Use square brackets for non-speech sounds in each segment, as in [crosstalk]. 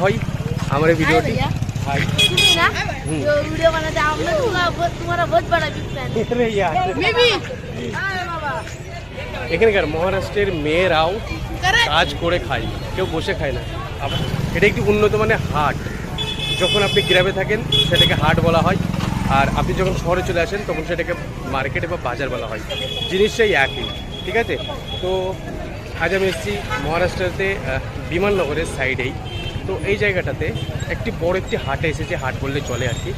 হয় আমার ভিডিওটি [laughs] এখানকার মহারাষ্ট্রের মেয়েরাও কাজ করে খায়। কেউ বসে খায় না। এটা একটি উন্নত মানের হাট। যখন আপনি গ্রামে থাকেন সেটাকে হাট বলা হয়। আর আপনি যখন শহরে চলে আসেন তখন সেটাকে মার্কেটে বা বাজার বলা হয়। জিনিসটাই একই। ঠিক আছে? তো আজ আমি এসেছি মহারাষ্ট্রতে বিমাননগরের সাইডেই তো এই জায়গাটাতে একটি বড় একটি হাটে এসেছে, হাট বললে চলে আর কি।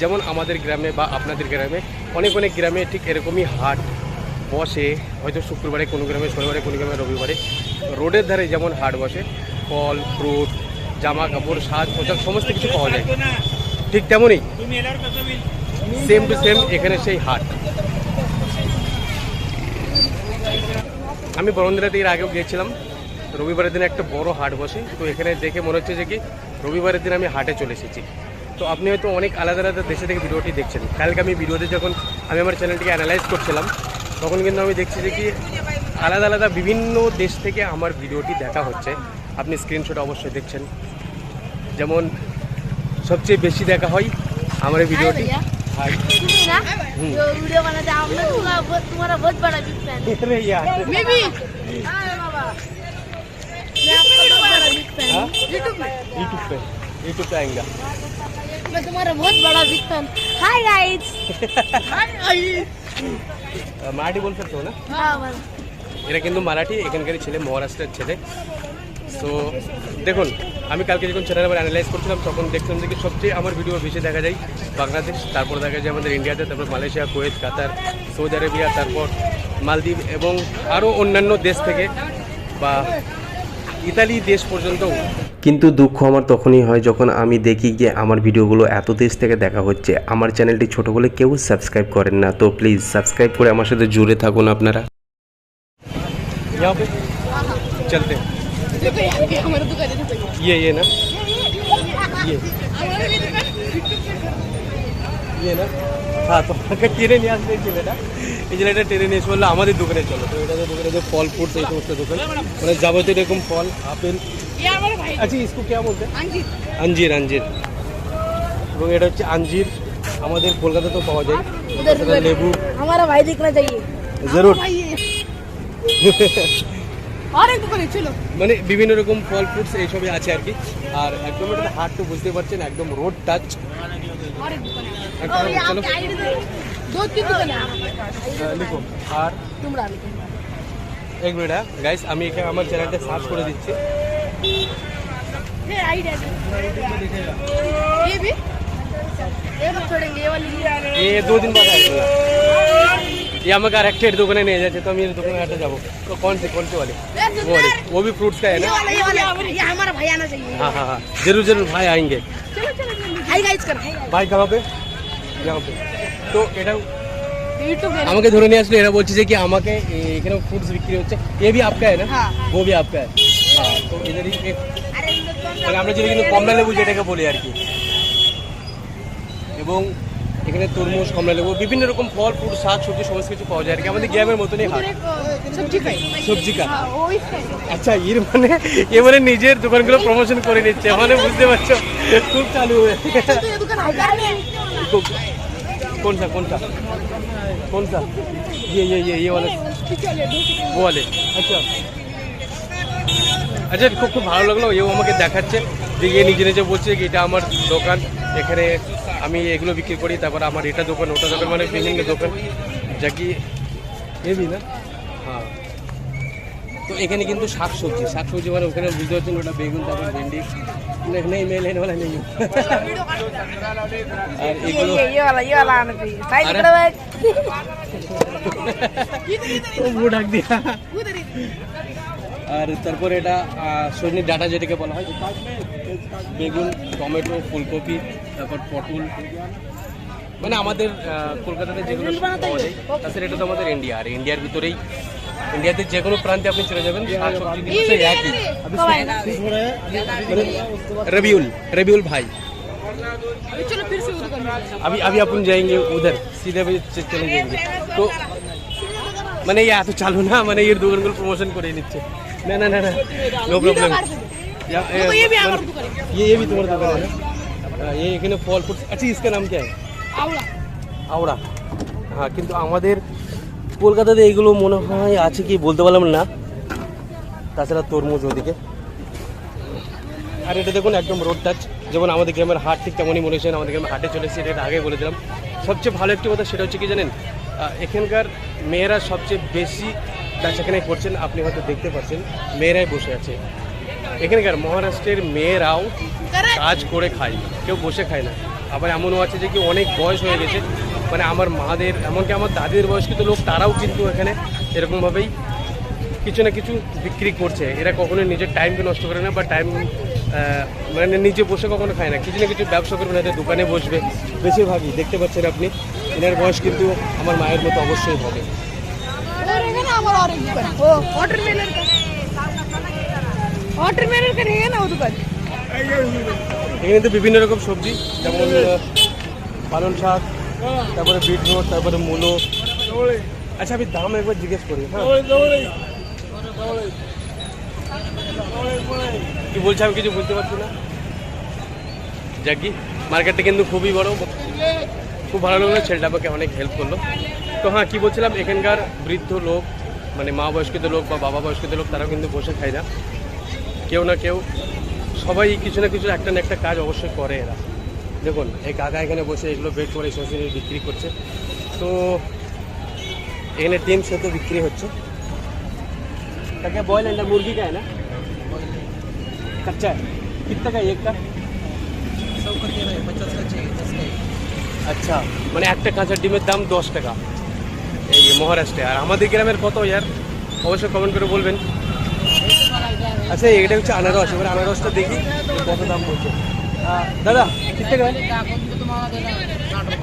যেমন আমাদের গ্রামে বা আপনাদের গ্রামে অনেক অনেক গ্রামে ঠিক এরকমই হাট বসে, হয়তো শুক্রবারে কোনো গ্রামে, শনিবারে কোনো গ্রামে, রবিবারে। রোডের ধারে যেমন হাট বসে, ফল, ফ্রুট জামা কাপড় সাজ পোশাক, সমস্ত কিছু পাওয়া যায়। ঠিক তেমনই সেম টু সেম এখানে সেই হাট। আমি বরন্দিরাতে এর আগেও গিয়েছিলাম। রবিবারের দিনে একটা বড় হাট বসে তো এখানে দেখে মনে হচ্ছে যে কি রবিবারের দিন আমি হাটে চলে এসেছি। তো আপনি হয়তো অনেক আলাদা আলাদা দেশে থেকে ভিডিওটি দেখছেন। কালকে আমি ভিডিওতে যখন আমি আমার চ্যানেলটিকে অ্যানালাইজ করছিলাম তখন কিন্তু আমি দেখছি যে কি আলাদা আলাদা বিভিন্ন দেশ থেকে আমার ভিডিওটি দেখা হচ্ছে। আপনি স্ক্রিনশট অবশ্যই দেখছেন। যেমন সবচেয়ে বেশি দেখা হয় আমার এই ভিডিওটি। भैया यूट्यूब में यूट्यूब पे यूट्यूब पे आएगा मैं तुम्हारा बहुत बड़ा big fan hi guys Marathi বলতে তো না हाँ बस এরা কিন্তু মারাঠি এখানকারই ছেলে মহারাষ্ট্রের ছেলে তো দেখুন আমি কালকে যখন চ্যানেল আবার অ্যানালাইজ করছিলাম তখন দেখলাম যে কি সবচেয়ে আমার ভিডিও বেশি দেখা যায় বাংলাদেশ তারপর দেখা যায় আমাদের ইন্ডিয়াতে তারপর Malaysia Kuwait Qatar Saudi Arabia তারপর মালদ্বীপ এবং আরও অন্যান্য দেশ থেকে বা ইতালি দেশ পর্যন্ত কিন্তু দুঃখ আমার তখনই হয় যখন আমি দেখি যে আমার ভিডিওগুলো এত দেশ থেকে দেখা হচ্ছে আমার চ্যানেলটি ছোট বলে কেউ সাবস্ক্রাইব করেন না তো প্লিজ সাবস্ক্রাইব করে আমার সাথে জুড়ে থাকুন আপনারা यहाँ पे चलते हैं देखो यहाँ पे हमारे दुकान है देखो ये ये ना ये ইয়ে না হ্যাঁ তোমাকে টেনে নিয়ে আসলে এই ছেলেটা এই ছেলেটা টেনে নিয়ে এসে বললো আমাদের দোকানে চলো তো এটা তো দোকানে যে ফল ফ্রুটস এই সমস্ত দোকান মানে যাবতীয় এরকম ফল আপেল ये हमारे भाई আচ্ছা ইসকো কে বলতে अंकित আঞ্জির আঞ্জির এবং এটা হচ্ছে আঞ্জির আমাদের কলকাতাতেও পাওয়া যায় उधर তাছাড়া उधर লেবু हमारा भाई दिखना चाहिए জরুর भाई ये और एक दुकान है चलो মানে বিভিন্ন রকম ফল ফ্রুটস এইসবই আছে আর কি আর একদম এটা হাট তো বুঝতে পারছেন একদম রোড টাচ और एक दुकान है एक और दुकान, ये चलो। आपके आईडी दो दो तीन दुकान है লিখো আর तुमरा এক মিনিট গাইস আমি এখানে আমার চ্যানেলটা সার্চ করে দিচ্ছি ये आईडी ये भी ये मत छोड़ेंगे ये वाली ये दो दिन बाद आएगा ये আমাকে আর একটা এর দোকানে নিয়ে যাচ্ছে তো আমি এর দোকানে একটা যাবো তো कौन से कौन से वाले वो वाले वो भी फ्रूट्स का है ये ना वाला ये वाला ये हमारा भाई आना चाहिए हाँ हाँ हाँ जरूर जरूर भाई आएंगे चलो चलो हाय गाइस कर हाय ভাই कहाँ पे यहाँ पे তো এটা यूट्यूब में আমাকে ধরে নিয়ে আসলে এরা বলছে যে কি আমাকে এ- এখানে ফ্রুটস বিক্রি হচ্ছে ये भी आपका है ना हाँ। वो भी आपका है তো মানে আমরা যেটা কিন্তু কমলা লেবু যেটাকে বলি আর কি। এবং এখানে তরমুজ, কমলা লেবু, বিভিন্ন রকম ফল ফুল শাক, সবজি, সমস্ত কিছু পাওয়া যায় আর কি। আমাদের গ্রামের মতনই হাট সবজি কা আচ্ছা এর মানে এ মানে নিজের দোকানগুলো প্রমোশন করে নিচ্ছে। মানে বুঝতে পারছ? খুব চালু হয়ে কোনটা কোনটা? কোনটা? ইয়ে ইয়ে ইয়ে ইয়ে বলে। বলে। আচ্ছা। আচ্ছা খুব খুব ভালো লাগল। এও আমাকে দেখাচ্ছে যে ইয়ে নিজে নিজে বলছে যে এটা আমার দোকান। এখানে আমি এগুলো বিক্রি করি তারপর আমার এটা দোকান ওটা দোকান মানে বিভিন্ন দোকান। যা কি এবি না? হ্যাঁ। তো এখানে কিন্তু শাক সবজি শাক সবজি মানে ওখানে বুঝতে পারছেন ওটা বেগুন তারপর ভেন্ডি। নেই মেল নেই আর এগুলো দিয়া। আর তারপর এটা সজনের ডাটা যেটাকে বলা হয় বেগুন টমেটো ফুলকপি তারপর পটল মানে আমাদের আহ, কলকাতাতে যেগুলো পাওয়া যায় তাছাড়া এটা তো আমাদের ইন্ডিয়া আর ইন্ডিয়ার ভিতরেই ইন্ডিয়াতে যে কোনো প্রান্তে আপনি চলে যাবেন শাকসবজি কিন্তু সেই একই कब आएगा মানে रबीउल रबीउल भाई अभी चलो फिर से वो दुकान में अभी अभी अपन जाएंगे उधर सीधे अभी च- चले जाएंगे तो মানে এই এত চালু না মানে এর দোকানগুলো প্রমোশন করে নিচ্ছে না না না না নো প্রবলেম या, ए, तो ये भी हमारा मतलब- दुकान है ये ये भी तुम्हारा दुकान है ना हाँ, ये এখানে ফল ফুট আচ্ছা इसका नाम क्या है आवड़ा আওড়া হ্যাঁ কিন্তু আমাদের কলকাতাতে এগুলো মনে হয় আছে কি বলতে পারলাম না তাছাড়া তরমুজ ওদিকে আর এটা দেখুন একদম রোড টাচ যেমন আমাদের গ্রামের হাট ঠিক তেমনই মনে হচ্ছে আমাদের গ্রামের হাটে চলে এসেছে এটা আগে বলে দিলাম সবচেয়ে ভালো একটি কথা সেটা হচ্ছে কি জানেন আহ, এখানকার মেয়েরা সবচেয়ে বেশি বেচাকেনাই করছেন আপনি হয়তো দেখতে পাচ্ছেন, মেয়েরাই বসে আছে। এখানকার মহারাষ্ট্রের মেয়েরাও কাজ করে খায়, কেউ বসে খায় না। আবার এমনও আছে যে কি অনেক বয়স হয়ে গেছে মানে আমার মাদের, এমনকি আমার দাদির বয়স্কিত লোক তারাও কিন্তু এখানে এরকমভাবেই কিছু না কিছু বিক্রি করছে। এরা কখনো নিজের টাইমকে নষ্ট করে না বা টাইম মানে নিজে বসে কখনো খায় না। কিছু না কিছু ব্যবসা করবে না দোকানে বসবে। বেশিরভাগই, দেখতে পাচ্ছেন আপনি, এনার বয়স কিন্তু আমার মায়ের মতো অবশ্যই হবে। है ना हमारा और एक दुकान वो वाटरमेलन का वाटरमेलन का नहीं है ना वो दुकान এখানে কিন্তু বিভিন্ন রকম সবজি যেমন আহ, পালং শাক তারপরে বিটরুট তারপরে মূলো আচ্ছা আমি দাম একবার জিজ্ঞেস করি হ্যাঁ কি বলছে আমি কিছু বুঝতে পারছি না যাকি মার্কেটটা কিন্তু খুবই বড় খুব ভালো লাগলো ছেলেটা আমাকে অনেক হেল্প করলো তো হ্যাঁ কী বলছিলাম এখানকার বৃদ্ধ লোক মানে মা বয়স্কিত লোক বা বাবা বয়স্কিত লোক তারাও কিন্তু বসে খায় না কেউ না কেউ সবাই কিছু না কিছু একটা না একটা কাজ অবশ্যই করে এরা দেখুন এই কাকা এখানে বসে এগুলো বের করে সবজি বিক্রি করছে তো এখানে ডিম সেদ্ধ বিক্রি হচ্ছে তাকে বয়েল अंडा मुर्गी का है ना कच्चा है कितना का है एक का আচ্ছা মানে একটা কাঁচা ডিমের দাম দশ টাকা এই যে মহারাষ্ট্রে আর আমাদের গ্রামের কত ইয়ার অবশ্যই কমেন্ট করে বলবেন আচ্ছা এটা হচ্ছে আনারস এবার আনারসটা দেখি যে কত দাম বলছে আহ, দাদা কিতনে का है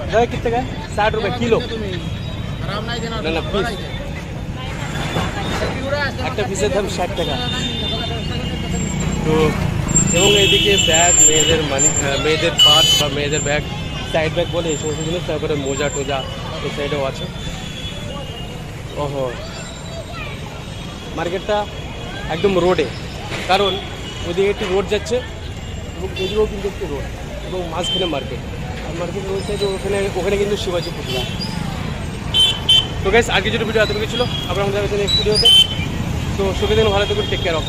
দাদা कितने का है साठ रुपये किलो না না পিস একটা পিসের দাম ষাট টাকা তো এবং এদিকে ব্যাগ মেয়েদের মানি আহ, মেয়েদের পার্স বা মেয়েদের ব্যাগ সাইড ব্যাগ বলে এই সমস্ত জিনিস তারপরে মোজা টোজা এই সাইডেও আছে ওহো। মার্কেটটা একদম রোডে। কারণ ওদিকে একটি রোড যাচ্ছে এবং এদিকেও কিন্তু একটি রোড এবং মাঝখানে মার্কেট। আর মার্কেট রোড সাইডে ওখানে ওখানে কিন্তু শিবাজি পুতলা তো গাইস আজকে যেটা ভিডিও এতটুকু ছিল। আবার আমাদের এখানে ভিডিওতে তো। সুখে দিন ভালো থাকুন টেক কেয়ার অফ